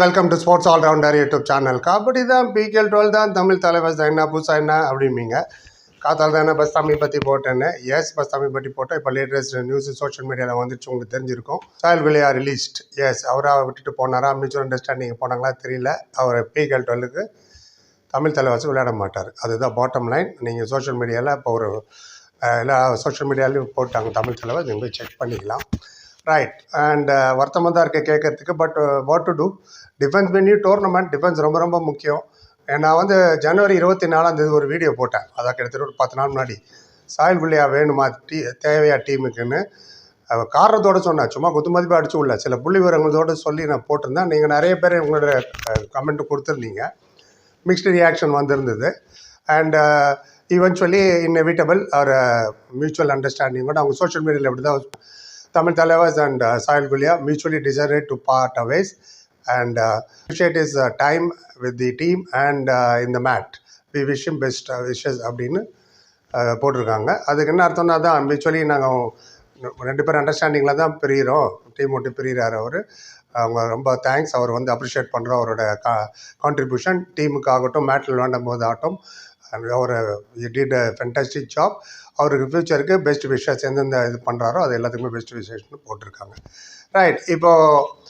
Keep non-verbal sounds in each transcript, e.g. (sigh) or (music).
Welcome to sports all-rounder YouTube channel kabaddi தான் PKL twelve தான் தமிழ் தலைவர் என்ன புதுசாக என்ன அப்படிம்பீங்க? காத்தால் தானே தமிழ் பற்றி போட்டேன்னு. எஸ் பஸ் தமிழ் பற்றி போட்டேன். இப்போ லேட்டஸ்ட் நியூஸ் சோஷியல் மீடியாவில் வந்துச்சு உங்களுக்கு தெரிஞ்சிருக்கும். சாயல் விளையா ரிலீஸ்ட் எஸ் அவராக விட்டுட்டு போனாரா? மியூச்சுவல் அண்டர்ஸ்டாண்டிங் போனாங்களா? தெரியல. அவர் பிகேல் டுவெலுக்கு தமிழ் தலைவாசி விளையாட மாட்டார். அதுதான் பாட்டம் லைன் நீங்கள் சோஷியல் மீடியாவில் இப்போ ஒரு எல்லா சோஷியல் மீடியாலையும் போட்டாங்க தமிழ் தலைவர். நீங்கள் போய் செக் பண்ணிக்கலாம். ரைட் அண்ட் uh, வருத்தமாக தான் இருக்குது கேட்கறதுக்கு but what to do defence venue tournament defence ரொம்ப ரொம்ப முக்கியம். நான் வந்து ஜனவரி இருபத்தி நாலாம் தேதி ஒரு வீடியோ போட்டேன். அதான் கிட்டத்தட்ட ஒரு பத்து நாள் முன்னாடி. சாயல் பிள்ளையா வேணுமா டீ தேவையா டீமுக்குன்னு. காரணத்தோடு சொன்னேன். சும்மா குத்துமதிப்பாக அடிச்சு உள்ள. சில புள்ளி விவரங்களோடு சொல்லி நான் போட்டிருந்தேன். நீங்கள் நிறைய பேர் உங்களோட கமெண்ட் கொடுத்துருந்தீங்க. மிக்ஸ்டு ரியாக்ஷன் வந்திருந்தது. அண்ட் ஈவென்ச்சுவலி இன்னெவிட்டபிள் ஒரு மியூச்சுவல் அண்டர்ஸ்டாண்டிங்கோட அவங்க சோஷியல் மீடியாவில் எப்படி தான் Tamil தலைவர்ஸ் and Sahil Gulia mutually decided to part ways and appreciate his time with the team and இந்த mate we wish him best wishes அப்படின்னு uh, போட்டிருக்காங்க. அதுக்கு என்ன அர்த்தம்னா தான் மியூச்சுவலி நாங்கள் ரெண்டு பேரும் அண்டர்ஸ்டாண்டிங்கில் தான் பிரியிறோம். டீம் விட்டு பிரியிறார் அவர். அவங்க ரொம்ப தேங்க்ஸ் அவர் வந்து அப்ரிஷியேட் பண்ணுறோம் அவரோட கா கான்ட்ரிபியூஷன் டீமுக்கு ஆகட்டும் மேட்டில் விளாண்டும் போது ஆகட்டும். அவர் டிட் ஃபென்டாஸ்டிக் ஜாப் அவருக்கு ஃப்யூச்சருக்கு பெஸ்ட் விஷஸ் எந்தெந்த இது பண்ணுறாரோ அது எல்லாத்துக்குமே பெஸ்ட் விஷயம்னு போட்டிருக்காங்க. ரைட் இப்போது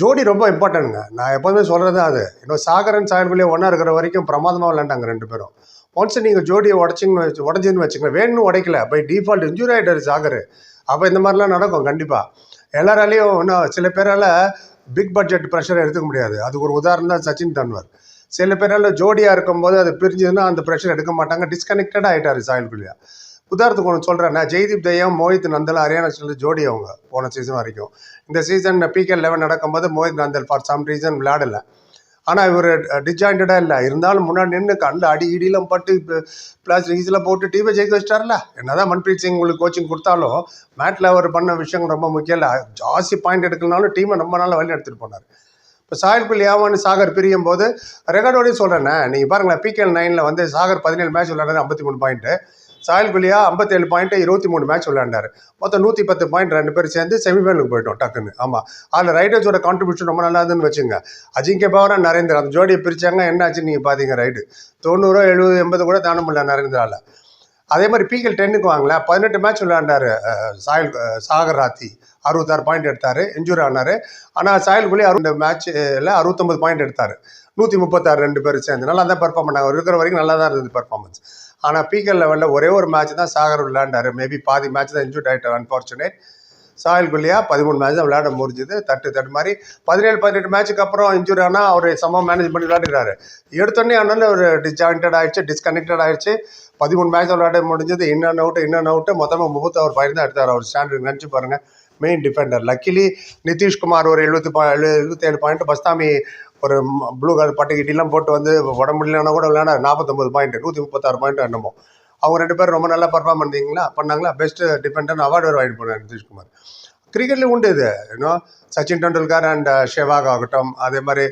ஜோடி ரொம்ப இம்பார்ட்டன்ட்ங்க நான் எப்போதுமே சொல்கிறது அது. இன்னும் சாகரன் சாயல்குள்ளே ஒன்றா இருக்கிற வரைக்கும் பிரமாதமாக விளையாண்டாங்க ரெண்டு பேரும். ஒன்ஸ் நீங்கள் ஜோடியை உடச்சிங்கன்னு வச்சு உடஞ்சின்னு வச்சுங்க வேணும்னு உடைக்கல. பை டிஃபால்ட் இன்ஜுரி ஆகிட்டாரு சாகர். அப்போ இந்த மாதிரிலாம் நடக்கும் கண்டிப்பாக எல்லாராலையும் இன்னும் சில பேரால் பிக் பட்ஜெட் ப்ரெஷர் எடுத்துக்க முடியாது. அதுக்கு ஒரு உதாரணம் தான் சச்சின் தன்வர். சில பேரால் ஜோடியாக இருக்கும்போது அது பிரிஞ்சதுன்னா அந்த ப்ரெஷர் எடுக்க மாட்டாங்க. டிஸ்கனெக்டட் ஆகிட்டார் சாயல்குள்ளியா உதாரணத்துக்கு ஒன்று சொல்கிறேன் நான் ஜெய்தீப் தயம் மோஹித் நந்தல் ஹரியானா ஸ்டேட் ஜோடி அவங்க போன சீசன் வரைக்கும். இந்த சீசன் பிகே லெவன் நடக்கும்போது Mohit Nandal for some reason விளையாடலை. ஆனால் இவர் டிஜாயின்டாக இல்லை. இருந்தாலும் முன்னாடி நின்று கண்டு அடி இடியெலாம் பட்டு ப்ளஸ் இதில் போட்டு டீமை ஜெயிக்க வச்சிட்டார்ல என்னதான் மன்பிரீத் சிங் உங்களுக்கு கோச்சிங் கொடுத்தாலும் மேட்டில் அவர் பண்ண விஷயம் ரொம்ப முக்கியம் இல்லை. ஜாஸ்தி பாயிண்ட் எடுக்கலனாலும் டீமை ரொம்ப நாள் வழி எடுத்துகிட்டு போனார். இப்போ சாயல் புள்ளி சாகர் பிரியும் போது ரெக்கார்டோடய சொல்கிறேன்னே நீங்கள் பாருங்களேன் பிகேஎல் நைனில் வந்து சாகர் பதினேழு மேட்ச் விளையாடுறது ஐம்பத்தி மூணு பாயிண்ட்டு சாயல் குலியா ஐம்பத்தேழு பாயிண்ட்டு இருபத்தி மூணு மேட்ச் விளையாண்டாரு. மொத்தம் நூற்றி பத்து பாயிண்ட் ரெண்டு பேர் சேர்ந்து செமிஃபைனலுக்கு போயிட்டோம் டக்குன்னு. ஆமாம் அதில் ரைடர்ஸோட கான்ட்ரிபியூஷன் ரொம்ப நல்லா இருந்துன்னு வச்சுங்க. அஜிங்கே பவரா நரேந்திரா அந்த ஜோடியை பிரித்தாங்க என்னாச்சு நீங்கள் பார்த்தீங்க ரைடு தொண்ணூறு எழுபது எண்பது கூட தாண்ட முடியல நரேந்திராவில் அதே மாதிரி பிகேல் டென்னுக்கு வாங்கல பதினெட்டு மேட்ச் விளையாண்டாரு சாயல் சாகர் ராத்தி. அறுபத்தாறு பாயிண்ட் எடுத்தார். இன்ஜூரி ஆனார். ஆனால் சாயல் குலி அறுபது மேட்ச்சில் அறுபத்தொம்பது பாயிண்ட் எடுத்தார். நூற்றி முப்பத்தாறு ரெண்டு பேர் சேர்ந்து. நல்லா தான் பெர்ஃபார்ம் பண்ணாங்க. அவர் இருக்கிற வரைக்கும் நல்லா தான் இருந்தது பெர்ஃபார்மன்ஸ் ஆனால் பீக்கர் லெவலில் ஒரே ஒரு மேட்ச் தான் சாகர் விளையாண்டார். மேபி பாதி மேட்ச் தான் இன்ஜூர்ட் ஆகிட்டார் அன்ஃபார்ச்சுனேட் சாயல் குல்லியா பதிமூணு மேட்ச் தான் விளையாட முடிஞ்சுது. தட்டு தட்டு மாதிரி பதினேழு பதினெட்டு மேட்ச்சுக்கு அப்புறம் இன்ஜூரி ஆனால் அவர் சமம் மேனேஜ் பண்ணி விளையாடுறாரு எடுத்தோடனே ஆனாலும் ஒரு டிஸ்ஜாயின்ட் ஆயிடுச்சு டிஸ்கனெக்டட் ஆயிடுச்சு. பதிமூணு மேட்ச் விளையாட முடிஞ்சது. இன்னொன்று அவுட்டு இன்னொன்று அவுட்டு மொத்தமாக முப்பத்தாறு பாயிண்ட் தான் எடுத்தார். அவர் ஸ்டாண்டர்ட் நினச்சி பாருங்கள் மெயின் டிஃபெண்டர் லக்கிலி நிதிஷ்குமார் ஒரு எழுபத்தி பா எழுபத்தேழு பாயிண்ட் பஸ்தாமி ஒரு ப்ளூ கலர் பட்டுக்கிட்டிலாம் போட்டு வந்து உடம்பு முடியலன்னா கூட விளையாட நாற்பத்தொம்பது பாயிண்ட் நூற்றி முப்பத்தாறு பாயிண்ட் என்னமோ. அவங்க ரெண்டு பேரும் ரொம்ப நல்லா பர்ஃபார்ம் பண்ணிங்களா? பண்ணாங்களா பெஸ்ட் டிஃபெண்டர்னு அவார்டு வேறு வாங்கிட்டு போனார் நிதிஷ்குமார் கிரிக்கெட்லேயும் உண்டு இது இன்னும் சச்சின் டெண்டுல்கர் அண்ட் uh, ஷெவாக் ஆகட்டும். அதே மாதிரி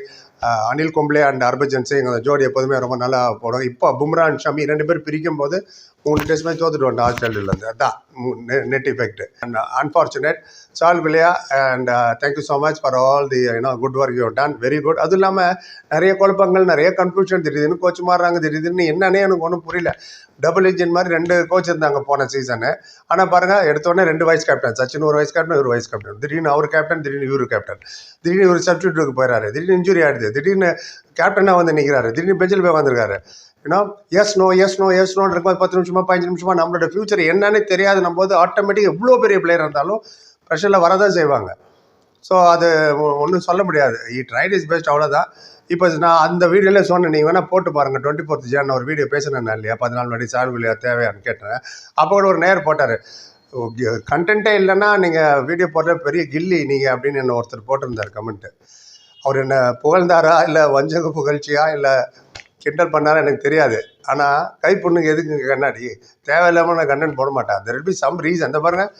uh, அனில் கும்ப்ளே அண்ட் ஹர்பஜன் சிங் அந்த ஜோடி எப்போதுமே ரொம்ப நல்லா போடும் இப்போ பும்ரா அண்ட் ஷமி ரெண்டு பேர் பிரிக்கும் போது மூணு டெஸ்ட் மேட்ச் தோத்துட்டு வந்தோம் ஆஸ்திரேலியாவிலேருந்து அதான் நெட் எஃபெக்ட் அண்ட் அன்ஃபார்ச்சுனேட் சால் பிள்ளையா and thank you so much for all the you know good work you done very good அதுவும் இல்லாமல் நிறைய குழப்பங்கள் நிறைய கன்ஃபியூஷன் திடீர்னு கோச் மாறுறாங்க திடீர்னு என்னன்னே எனக்கு ஒன்றும் புரியல. டபுள் இன்ஜின் மாதிரி ரெண்டு கோச் இருந்தாங்க போன சீசனு ஆனால் பாருங்கள் எடுத்தோடனே ரெண்டு வைஸ் கேப்டன் சச்சின் ஒரு வைஸ் கேப்டன் ஒரு வைஸ் கேப்டன் திடீர்னு அவர் கேப்டன் திடீர்னு இவர் கேப்டன் திடீர்னு ஒரு சப்ஸ்டியூட்டுக்கு போயிடறாரு திடீர்னு இன்ஜுரி ஆயிடுது. திடீர்னு கேப்டனாக வந்து நிற்கிறாரு திடீர்னு பெஞ்சில் போய் வந்திருக்காரு ஏன்னா yes no yes no yes நோன்னு இருக்கும்போது பத்து நிமிஷமா பதினஞ்சு நிமிஷமா நம்மளோட ஃபியூச்சர் என்னன்னு தெரியாது நம்ம போது ஆட்டோமேட்டிக் எவ்வளோ பெரிய பிளேயர் இருந்தாலும் ப்ரெஷரில் வரதான் செய்வாங்க. ஸோ அது ஒன்றும் சொல்ல முடியாது. இ ட்ரைட் இஸ் பெஸ்ட் அவ்வளோதான் இப்போ நான் அந்த வீடியோவில் சொன்னேன் நீங்கள் வேணால் போட்டு பாருங்கள் டுவெண்ட்டி ஃபோர்த் ஜான் ஒரு வீடியோ பேசினேன் இல்லையா? பதினாலு மணி சார்பிலியா தேவையான்னு கேட்டேன். அப்போ கூட ஒரு நேர் போட்டார் கண்டென்ட்டே இல்லைன்னா நீங்கள் வீடியோ போடுற பெரிய கில்லி நீங்கள் அப்படின்னு என்ன ஒருத்தர் போட்டிருந்தார் கமெண்ட்டு அவர் என்ன புகழ்ந்தாரா? இல்லை வஞ்சக புகழ்ச்சியா? இல்லை கிண்டல் பண்ணாரா எனக்கு தெரியாது. ஆனால் கைப்புண்ணுக்கு எதுக்கு கண்ணாடி? தேவையில்லாமல் நான் கண்ணன் போட மாட்டேன். தெர் பி சம் ரீசன் அந்த பாருங்கள்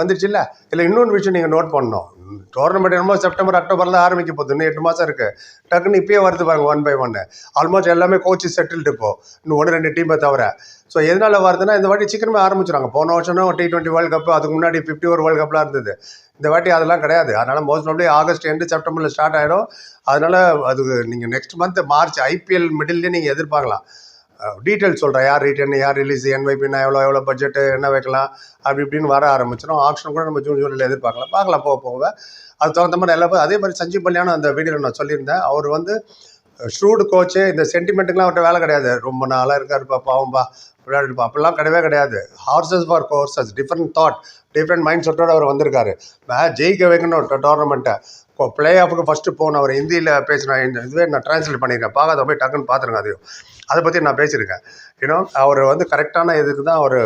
வந்துச்சுல்ல இல்லை இன்னொன்று விஷயம் நீங்கள் நோட் பண்ணணும். டோர்னமெண்ட் என்னமோ செப்டம்பர் அக்டோபரில் ஆரம்பிக்க போகுது. இன்னும் எட்டு மாதம் இருக்குது டக்குன்னு இப்பயே வருது பாருங்க ஒன் பை ஒன்று ஆல்மோஸ்ட் எல்லாமே கோச்சு செட்டில்டு இப்போ. இன்னும் ஒன்று ரெண்டு டீமை தவிர. ஸோ எதனால் வருதுன்னா இந்த வாட்டி சீக்கிரமே ஆரம்பிச்சிடுறாங்க போன வருஷம் டி ட்வெண்ட்டி வேர்ல்டு கப் அதுக்கு முன்னாடி ஃபிஃப்டி ஒரு வேர்ல்டு கப்லாம் இருந்தது. இந்த வாட்டி அதெல்லாம் கிடையாது. அதனால் most of the August and செப்டம்பரில் ஸ்டார்ட் ஆகிடும் அதனால் அதுக்கு நீங்கள் நெக்ஸ்ட் மந்த் மார்ச் ஐபிஎல் மிடில்லே நீங்கள் எதிர்பார்க்கலாம். டீட்டெயில் சொல்கிறேன் யார் ரிட்டர்ன் யார் ரிலீஸ் என்வைபின்னா எவ்வளோ எவ்வளோ பட்ஜெட்டு என்ன வைக்கலாம் அப்படி இப்படின்னு வர ஆரம்பிச்சிடும் ஆப்ஷன் கூட நம்ம ஜூன் ஜூலையில் எதிர்பார்க்கலாம். பார்க்கலாம் போக போக. அது தகுந்த மாதிரி எல்லா அதே மாதிரி சஞ்சீவ் பள்ளியான அந்த வீடியோவில் நான் சொல்லியிருந்தேன். அவர் வந்து ஷ்ரூடு கோச்சு இந்த சென்டிமெண்ட்டுக்குலாம் அவர்கிட்ட வேலை கிடையாது. ரொம்ப நாளாக இருக்காருப்பா பாவம்பா விளையாடுப்பா அப்படிலாம் கிடையவே கிடையாது. Horses for courses different thought different mind செட்டோட அவர் வந்திருக்காரு. ஜெயிக்க வைக்கணும் டோர்னமெண்ட்டை பிளே ஆஃபுக்கு ஃபஸ்ட்டு போனவர் ஹிந்தியில் பேசின இந்த இதுவே நான் ட்ரான்ஸ்லேட் பண்ணியிருக்கேன் பார்க்காத போய் டக்குன்னு பார்த்துருங்க அதையும். அதை பற்றி நான் பேசியிருக்கேன். ஏன்னா அவர் வந்து கரெக்டான இதுக்கு தான் அவர்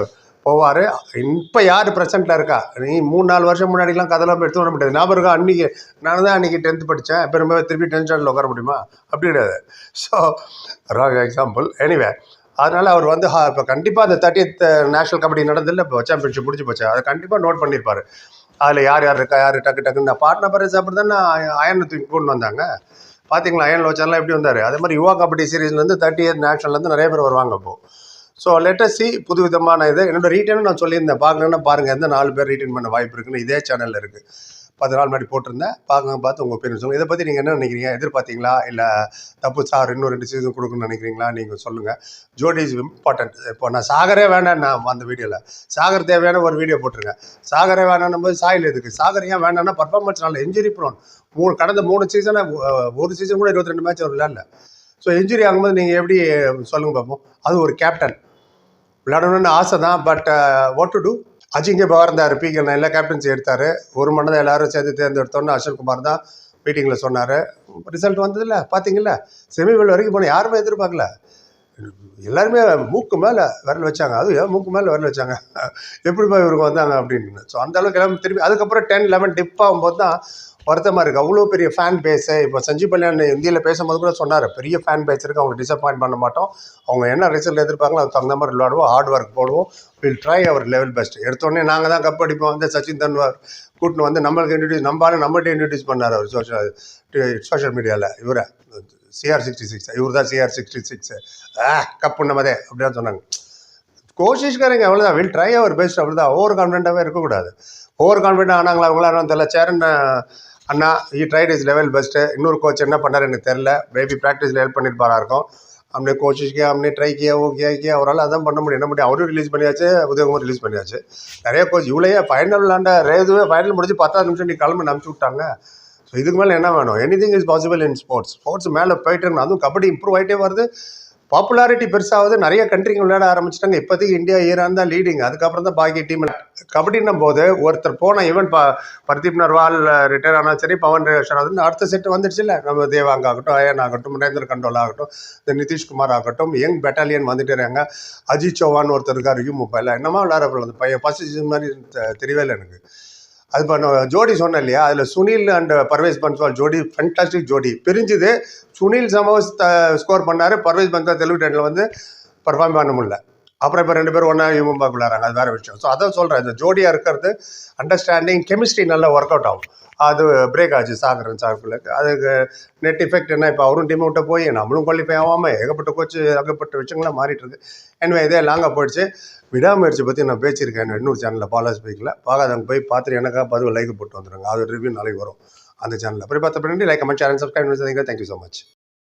போவார். இப்போ யார் ப்ரெசென்ட்டில் இருக்கா? நீ மூணு நாலு வருஷம் முன்னாடிலாம் கதெல்லாம் எடுத்து வர முடியாது ஞாபகம் இருக்கா? அன்றைக்கி நான் தான் அன்றைக்கி டென்த்து படித்தேன் திரும்ப திருப்பி டென்த் ஸ்டாண்டர்டில் உட்கார முடியுமா? அப்படி கிடையாது. ஸோ ராங் எக்ஸாம்பிள் எனிவே அதனால் அவர் வந்து இப்போ கண்டிப்பாக அந்த தேர்ட்டி நேஷனல் கபடி நடந்ததில்ல. இப்போ சாம்பியன்ஷிப் முடிஞ்சு போச்சு. அதை கண்டிப்பாக நோட் பண்ணியிருப்பார். அதில் யார் யார் இருக்கா யார் டக்கு டக்குன்னு? நான் பாட்னா பரேஸ் அப்படி தான் அயனை தூக்கி கொண்டு வந்தாங்க. பார்த்தீங்களா அயன் லோச்சர்லாம் எப்படி வந்தார்? அதே மாதிரி யுவா கபடி சீரீஸ்லேருந்து தேர்ட்டி இயர் நேஷனல்லேருந்து நிறைய பேர் வருவாங்க இப்போது ஸோ லெட்டஸ் சி புது விதமான இது. என்னோடய ரீட்டனும் நான் சொல்லியிருந்தேன். பார்க்கணுன்னா பாருங்கள் எந்த நாலு பேர் ரீட்டைன் பண்ண வாய்ப்பு இருக்குன்னு. இதே சேனலில் இருக்குது பத்து நாள் முன்னாடி போட்டிருந்தேன். பார்க்க பார்த்து உங்கள் பேர் சொல்லுங்கள் இதை பற்றி நீங்கள் என்ன நினைக்கிறீங்க? எதிர்பார்த்தீங்களா? இல்லை தப்பு சார் இன்னும் ரெண்டு சீசன் கொடுக்கணும்னு நினைக்கிறீங்களா? நீங்கள் சொல்லுங்கள் ஜோடி இஸ் இம்பார்ட்டன்ட் இப்போ நான் சாகரே வேணாம் நான் அந்த வீடியோவில் சாகர் தேவையான ஒரு வீடியோ போட்டிருங்க. சாகரே வேணாம் போது சாயில் எதுக்கு? சாகர் ஏன் வேணாம்னா பர்ஃபார்மன்ஸ் நல்ல இன்ஜுரி ப்ரோன் மூணு கடந்த மூணு சீசனை ஒரு சீசன் கூட இருபத்தி ரெண்டு மேட்ச் அவர் விளையாடல ஸோ இன்ஜுரி ஆகும்போது நீங்கள் எப்படி சொல்லுங்கள் பார்ப்போம் அது ஒரு கேப்டன் விளையாடணும்னு ஆசை தான். But what to do Ajinkya Pawar இருந்தார் பிகே எல்லா கேப்டன்சி எடுத்தார். ஒரு மணி எல்லாரும் சேர்த்து தேர்ந்தெடுத்தோன்னு அசோக் குமார் தான் மீட்டிங்கில் சொன்னார். ரிசல்ட் வந்ததில்ல பார்த்தீங்களா செமிஃபைனல் வரைக்கும் போனால் யாருமே எதிர்பார்க்கல. எல்லாருமே மூக்கு மேலே விரல் வச்சாங்க. அது ஏன் மூக்கு மேலே விரல் வச்சாங்க? (laughs) எப்படிப்பா இவருக்கு வந்தாங்க அப்படின்னு. ஸோ அந்த அளவுக்கு எல்லாமே திரும்பி அதுக்கப்புறம் டென் லெவன் டிப் ஆகும்போது தான் வருத்தமாக இருக்குது அவ்வளோ பெரிய ஃபேன் பேஸு இப்போ சஞ்சீவ் கல்யாண் இந்தியில் பேசும்போது கூட சொன்னார் பெரிய ஃபேன் பேஸ் இருக்குது அவங்க டிசப்பாயின்ட் பண்ண மாட்டோம். அவங்க என்ன ரிசல்ட் எதிர்பார்க்கலாம் அதுக்கு தகுந்த மாதிரி விளையாடுவோம் ஹார்ட் ஒர்க் போடுவோம். Will try our level best எடுத்தோடனே நாங்கள் தான் கப் அடிப்போம். வந்து சச்சின் தன்வார் கூட்டின்னு வந்து நம்மளுக்கு இன்ட்ரடியூஸ் நம்பாலும் நம்மகிட்ட இன்ட்ரடியூஸ் பண்ணார் அவர் சோஷியல் சோஷியல் மீடியாவில் இவரை? சிஆர் சிக்ஸ்டி சிக்ஸ் இவர் தான் சிஆர் சிக்ஸ்டி சிக்ஸ் ஆ? கப் பண்ணமதே அப்படின்னு சொன்னாங்க. கோஷிஷ்காரங்க அவ்வளோதான் வில் ட்ரை அவர் பெஸ்ட் அவ்வளோ தான் ஓவர் கான்ஃபிடென்ட்டாகவே இருக்கக்கூடாது. ஓவர் கான்ஃபிடென்ட் ஆனாங்களா அவங்களா தெரியல சேரன் அண்ணா he tried his level best இன்னொரு கோச் என்ன பண்ணார் எனக்கு தெரில மேபி ப்ராக்டிஸில் ஹெல்ப் பண்ணியிருப்பாரா இருக்கும் हमने कोशिश किया हमने ट्राई किया वो किया किया அவரால் அதான் பண்ண முடியும் என்ன முடியும் அவரும் ரிலீஸ் பண்ணியாச்சு உதயகுமார் ரிலீஸ் பண்ணியாச்சு நிறைய கோச் இவ்வளையே ஃபைனல் விளாண்ட ரேதுவே ஃபைனல் முடிஞ்சு பத்தாவது நிமிஷம் நீ கிளம்பி அனுப்பிச்சு விட்டாங்க ஸோ இதுக்கு மேலே என்ன வேணும் anything is possible in sports sports மேலே போயிட்டு இருக்கணும் அதுவும் கபடி இம்ப்ரூவ் ஆகிட்டே வருது பாப்புலாரிட்டி பெருசாகுது நிறைய கண்ட்ரிங்க விளையாட ஆரம்பிச்சிட்டாங்க. இப்போதைக்கு இந்தியா ஈரான் தான் லீடிங் அதுக்கப்புறம் தான் பாக்கி டீம் கபடின்னும் போது ஒருத்தர் போன ஈவன் ப பர்தீப் நர்வால் ரிட்டையர் ஆனால் சரி பவன் ஷராவத் அடுத்த செட் வந்துடுச்சு இல்லை. நம்ம தேவாங்க ஆகட்டும் அயன் ஆகட்டும் நரேந்திர கண்டோல் ஆகட்டும் இந்த நிதிஷ்குமார் ஆகட்டும் யங் பெட்டாலியன் வந்துட்டு இருக்காங்க. அஜித் சௌஹான் ஒருத்தர் இருக்கார் யூ மொபைலில் என்னமா விளையாட அந்த பையன். ஃபஸ்ட் மாதிரி தெ- தெரியவே இல்லை எனக்கு. அது இப்போ நான் ஜோடி சொன்னேன் இல்லையா? அதில் சுனில் அண்ட் பர்வேஸ் பன்ஸ்வால் ஜோடி ஃபென்டாஸ்டிக் ஜோடி. பிரிஞ்சுது. சுனில் சமோஸ் ஸ்கோர் பண்ணார். பர்வேஸ் பன்ஸ்வால் தெலுங்கு டென்னில் வந்து பர்ஃபார்ம் பண்ண முடியல. அப்புறம் இப்போ ரெண்டு பேரும் ஒன்றா ஹியூமன் பாக் விளையாடுறாங்க அது வேறு விஷயம். ஸோ அதான் சொல்கிறேன் இந்த ஜோடியாக இருக்கிறது அண்டர்ஸ்டாண்டிங் கெமிஸ்ட்ரி நல்லா ஒர்க் அவுட் ஆகும். அது பிரேக் ஆச்சு சாகரன் சாகுலுக்கு அதுக்கு நெட் எஃபெக்ட் என்ன? இப்போ அவரும் டீம் விட்டு போய் நம்மளும் குவாலிஃபை ஆகாமல் ஏகப்பட்ட கோச்சு ஏகப்பட்ட விஷயங்கள்லாம் மாறிட்டு இருக்கு. எனவே இதே லாங்காக போயிடுச்சு. விடாமுயற்சி பற்றி நான் பேசியிருக்கேன். இன்னொரு சேனலில் பாலா பைக்கில் பார்க்காதவங்க போய் பார்த்துட்டு எனக்காக பதிவு லைக் போட்டு வந்துடுங்க அது ரிவ்யூ நாளைக்கு வரும் அந்த சேனலில் அப்படி பார்த்த பின்னாடி லைக் கமெண்ட் சேனல் சப்ஸ்கிரைப் பண்ணி தேங்க்யூ ஸோ மச்